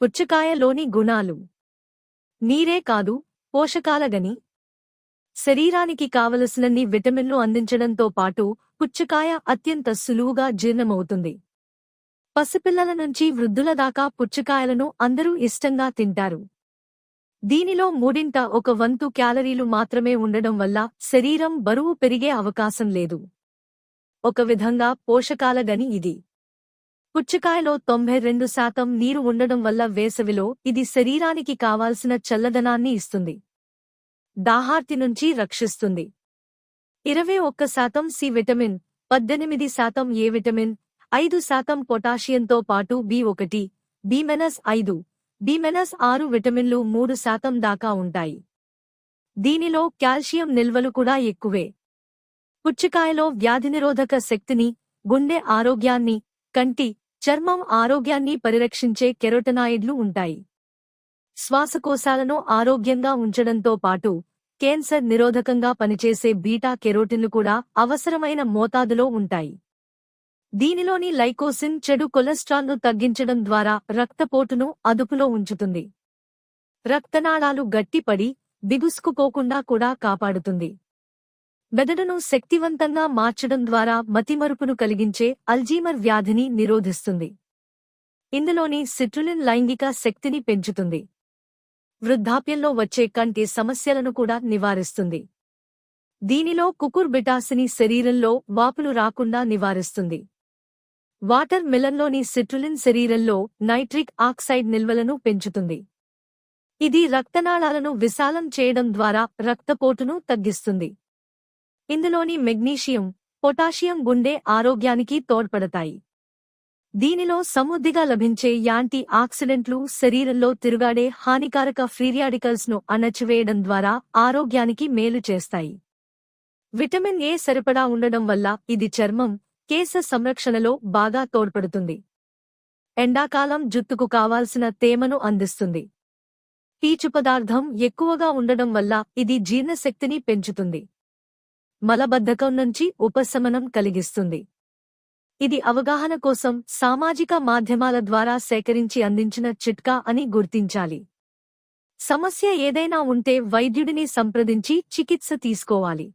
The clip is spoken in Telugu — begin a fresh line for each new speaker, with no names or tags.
పుచ్చకాయలోని గుణాలు. నీరే కాదు పోషకాలగని. శరీరానికి కావలసినన్ని విటమిన్లు అందించడంతో పాటు పుచ్చకాయ అత్యంత సులువుగా జీర్ణమవుతుంది. పసిపిల్లల నుంచి వృద్ధుల దాకా పుచ్చకాయలను అందరూ ఇష్టంగా తింటారు. దీనిలో మూడింట ఒక వంతు క్యాలరీలు మాత్రమే ఉండడం వల్ల శరీరం బరువు పెరిగే అవకాశం లేదు. ఒక విధంగా పోషకాల గని ఇది. పుచ్చకాయలో తొంభై రెండు శాతం నీరు ఉండడం వల్ల వేసవిలో ఇది శరీరానికి కావాల్సిన చల్లదనాన్ని ఇస్తుంది. దాహార్తి నుంచి రక్షిస్తుంది. ఇరవై ఒక్క శాతం సి విటమిన్ పద్దెనిమిది శాతం ఏ విటమిన్ ఐదు శాతం పొటాషియంతో పాటు బి ఒకటి బిమెనస్ ఐదు బిమెనస్ ఆరు విటమిన్లు మూడు శాతం దాకా ఉంటాయి. దీనిలో కాల్షియం నిల్వలు కూడా ఎక్కువే. పుచ్చకాయలో వ్యాధినిరోధక శక్తిని గుండె ఆరోగ్యాన్ని కంటి చర్మం ఆరోగ్యాన్ని పరిరక్షించే కెరోటనాయిడ్లు ఉంటాయి. శ్వాసకోశాలను ఆరోగ్యంగా ఉంచడంతో పాటు కేన్సర్ నిరోధకంగా పనిచేసే బీటా కెరోటిన్లు కూడా అవసరమైన మోతాదులో ఉంటాయి. దీనిలోని లైకోసిన్ చెడు కొలెస్ట్రాల్ను తగ్గించడం ద్వారా రక్తపోటును అదుపులో ఉంచుతుంది. రక్తనాళాలు గట్టిపడి బిగుసుకుపోకుండా కూడా కాపాడుతుంది. మెదడును శక్తివంతంగా మార్చడం ద్వారా మతిమరుపును కలిగించే అల్జీమర్ వ్యాధిని నిరోధిస్తుంది. ఇందులోని సిట్రులిన్ లైంగిక శక్తిని పెంచుతుంది. వృద్ధాప్యంలో వచ్చే కంటి సమస్యలను కూడా నివారిస్తుంది. దీనిలో కుకుర్బిటాసిని శరీరంలో వాపులు రాకుండా నివారిస్తుంది. వాటర్ మిలన్లోని సిట్రులిన్ శరీరంలో నైట్రిక్ ఆక్సైడ్ నిల్వలను పెంచుతుంది. ఇది రక్తనాళాలను విశాలం చేయడం ద్వారా రక్తపోటును తగ్గిస్తుంది. ఇందులోని మెగ్నీషియం పొటాషియం గుండె ఆరోగ్యానికి తోడ్పడతాయి. దీనిలో సమృద్ధిగా లభించే యాంటీ ఆక్సిడెంట్లు శరీరంలో తిరుగాడే హానికారక ఫ్రీరియాడికల్స్ను అణచివేయడం ద్వారా ఆరోగ్యానికి మేలు చేస్తాయి. విటమిన్ ఏ సరిపడా ఉండడం వల్ల ఇది చర్మం కేశ సంరక్షణలో బాగా తోడ్పడుతుంది. ఎండాకాలం జుట్టుకు కావాల్సిన తేమను అందిస్తుంది. పీచు పదార్థం ఎక్కువగా ఉండడం వల్ల ఇది జీర్ణశక్తిని పెంచుతుంది. మలబద్ధకం నుంచి ఉపశమనం కలిగిస్తుంది. ఇది అవగాహన కోసం సామాజిక మాధ్యమాల ద్వారా సేకరించి అందించిన చిట్కా అని గుర్తించాలి. సమస్య ఏదైనా ఉంటే వైద్యుడిని సంప్రదించి చికిత్స తీసుకోవాలి.